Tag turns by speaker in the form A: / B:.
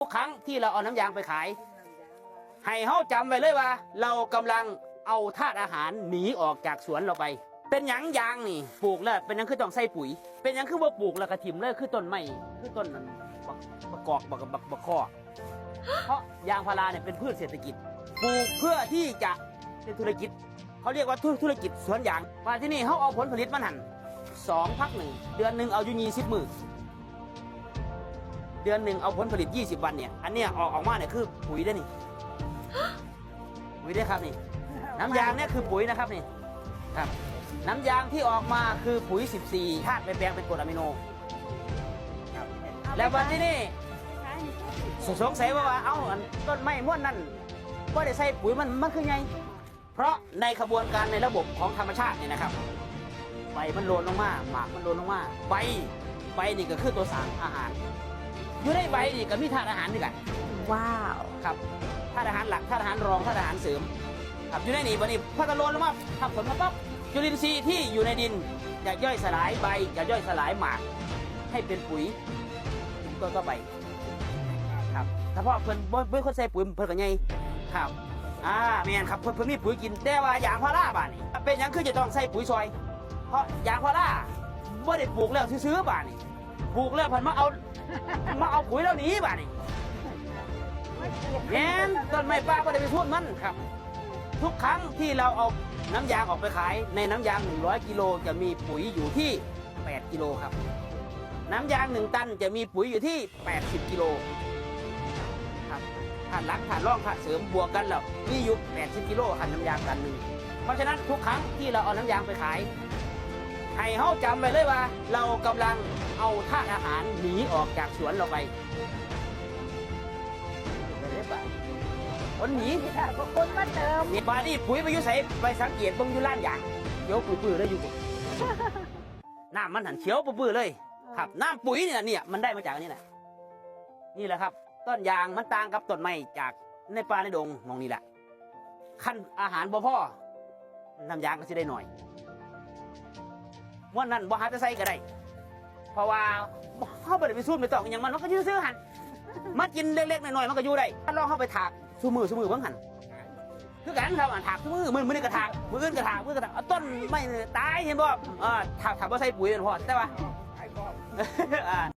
A: ทุกครั้งที่เราเอาน้ำยางไปขาย ให้เฮาจำไว้เลยว่า เรากำลังเอาธาตุอาหารหนีออกจากสวนเราไป เป็นหยังยางนี่ปลูกแล้วเป็นหยังคือต้องใส่ปุ๋ย เป็นหยังคือว่าปลูกแล้วกระถิ่มเลยคือต้นไม้คือต้นนั้นบักบักกอกบักบักบักข้อเพราะยางพาราเนี่ยเป็นพืชเศรษฐกิจปลูกเพื่อที่จะเป็นธุรกิจเขาเรียกว่าธุธุรกิจสวนยางมาที่นี่เขาเอาผลผลิตมันหันสองพักหนึ่งเดือนหนึ่งเอาอยู่ยี่สิบมือ เดือนหนึ่งเอาผลผลิต 20 วันเนี่ย อันเนี้ยออกออกมาเนี่ยคือปุ๋ยได้อนี่ ปุ๋ยได้อครับนี่ น้ำยางเนี่ยคือปุ๋ยนะครับนี่ ครับ น้ำยางที่ออกมาคือปุ๋ย 14ธาตุไปแปลงเป็นกรดอะมิโนครับแล้ววันที่นี่สงสัยว่าว่าเอ้าอันต้นไม้ม้วนนั่นก็ได้ใส่ปุ๋ยมันมันคือไง เพราะในขบวนการในระบบของธรรมชาติเนี่ยนะครับใบมันโลนลงมาหมากมันโลนลงมาใบใบนี่ก็คือตัวสารอาหาร อยู่ในใบนี่ก็มีธาตุอาหารด้วยกัน
B: ว้าว
A: ครับธาตุอาหารหลักธาตุอาหารรองธาตุอาหารเสริม ครับอยู่ในนี่บันนี้พอตะโลนลงมาทำผลมาปั๊บจุลินทรีย์ที่อยู่ในดินจะย่อยสลายใบจะย่อยสลายหมาก ให้เป็นปุ๋ยถึงต้นต่อไปครับถ้าพ่อเพิ่นบ่เพิ่นคนใส่ปุ๋ยเพิ่นก็ไงครับอ่าแม่นครับเพิ่นเพิ่นมีปุ๋ยกินแต่ว่าอย่างพาราบ้านนี่เป็นหยังคือจะต้องใส่ปุ๋ยซอย เพราะยางพาราบ่ได้ปลูกแล้วซื้อๆบ้านนี่ ปลูกแล้วเพิ่นมาเอา มาเอาปุ๋ยแล้วหนีบ้านนี่แง้มต้นไม้ป้าก็ได้ไปพูดมันครับ ทุกครั้งที่เราเอาน้ำยางออกไปขาย ในน้ำยาง 100กิโลจะมีปุ๋ยอยู่ที่ 8กิโลครับ น้ำยาง 1 ตันจะมีปุ๋ยอยู่ที่ 80กิโลครับถ่านรักถ่านร่องถ่านเสริมบวกกันแล้วมีอยู่80กิโลหันน้ำยางตันหนึ่งเพราะฉะนั้นทุกครั้งที่เราเอาน้ำยางไปขาย ให้เฮาจำไว้เลยว่า เรากำลังเอาธาตุอาหารหนีออกจากสวนเราไปไปเลยป่ะคนหนี
B: ขอบคุณมาเติม
A: บานี่ปุ๋ยไปยุใสไปสังเกตเบิ่งอยู่ล้านอย่างเขียวปื้อๆเลยอยู่น้ำมันหันเขียวปื้อๆเลย ครับน้ำปุ๋ยเนี่ยเนี่ยมันได้มาจากนี่แหละนี่แหละครับ ต้นยางมันต่างกับต้นไม้จากในป่าในดงมองนี่แหละขั้นอาหารบ่พ่อน้ำยางก็สิได้หน่อย วันนั้นบ่หาจะใส่ก็ได้ เพราะว่าเขาบ่ได้ไปสู้ไปตอกอหย่างมันมันก็ยื้อซื้อหันมากินเล็กๆหน่อยๆมันก็อยู่ได้ถ้าลองเข้าไปถากสู้มือสู้มือเบิ่งหันคือกันครับอะถากมือมือมือนี่กระถากมืออื่นกระถากมือกระถากเอาต้นไม่ตายเห็นบ่อ่าถากถากว่าใส่ปุ๋ยเป็นพอแต่ว่า อ่า